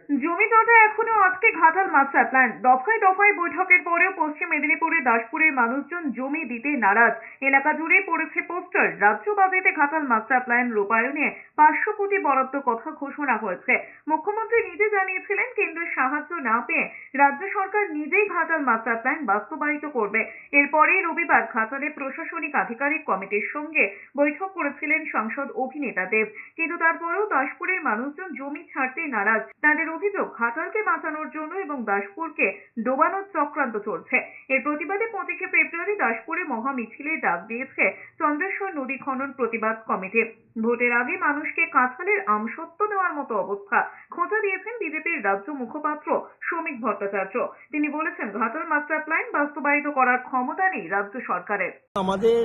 জমি এখনও আজকে ঘাটাল মাস্টার প্ল্যান দফায় দফায় বৈঠকের পরেও পশ্চিম মেদিনীপুরে দাসপুরের মানুষজন জমি দিতে নারাজ। এলাকা জুড়ে পড়েছে পোস্টার। রাজ্য বাজেটে ঘাটাল প্ল্যান রূপায়ণে পাঁচশো কোটি বরাদ্দ কথা ঘোষণা হয়েছে। মুখ্যমন্ত্রী নিজে জানিয়েছিলেন, কেন্দ্রের সাহায্য না পেয়ে রাজ্য সরকার নিজেই ঘাটাল মাস্টার প্ল্যান বাস্তবায়িত করবে। এরপরেই রবিবার ঘাটালে প্রশাসনিক আধিকারিক কমিটির সঙ্গে বৈঠক করেছিলেন সাংসদ অভিনেতা দেব কিন্তু তারপরেও দাসপুরের মানুষজন জমি ছাড়তে নারাজ। তাদের অভিযোগ ঘাটালকে বাঁচানোর জন্য এবং দাসপুরকে ডোবানোর চক্রান্ত চলছে। এর প্রতিবাদে পঁচিশে ফেব্রুয়ারি দাসপুরে মহা মিছিলে ডাক দিয়েছে চন্দ্রেশ্বর নদী খনন প্রতিবাদ কমিটি। ভোটের আগে মানুষকে কাঁঠালের আমসত্ব দেওয়ার মতো অবস্থা খোঁজা দিয়েছেন বিজেপির রাজ্য মুখপাত্র শ্রমিক ভট্টাচার্য। তিনি বলেছেন ঘাটাল মাস্টার প্ল্যান বাস্তবায়িত করার ক্ষমতা নেই রাজ্য সরকারের। আমাদের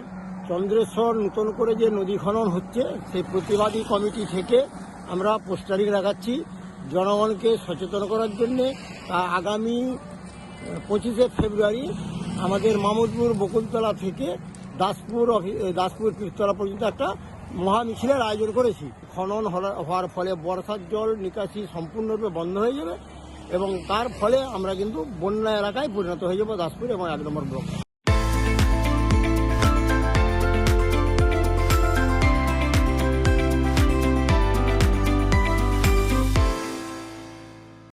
চন্দ্রেশ্বর নতুন করে যে নদী খনন হচ্ছে, সেই প্রতিবাদী কমিটি থেকে আমরা পোস্টারিং লাগাচ্ছি জনগণকে সচেতন করার জন্যে। আগামী পঁচিশে ফেব্রুয়ারি আমাদের মামুদপুর বকুলতলা থেকে দাসপুর দাসপুর পীরতলা পর্যন্ত একটা মহামিছিলের আয়োজন করেছি। খনন হওয়ার ফলে বর্ষার জল নিকাশি সম্পূর্ণরূপে বন্ধ হয়ে যাবে এবং তার ফলে আমরা কিন্তু বন্যা এলাকায় পরিণত হয়ে যাব দাসপুর এবং এক নম্বর ব্লক।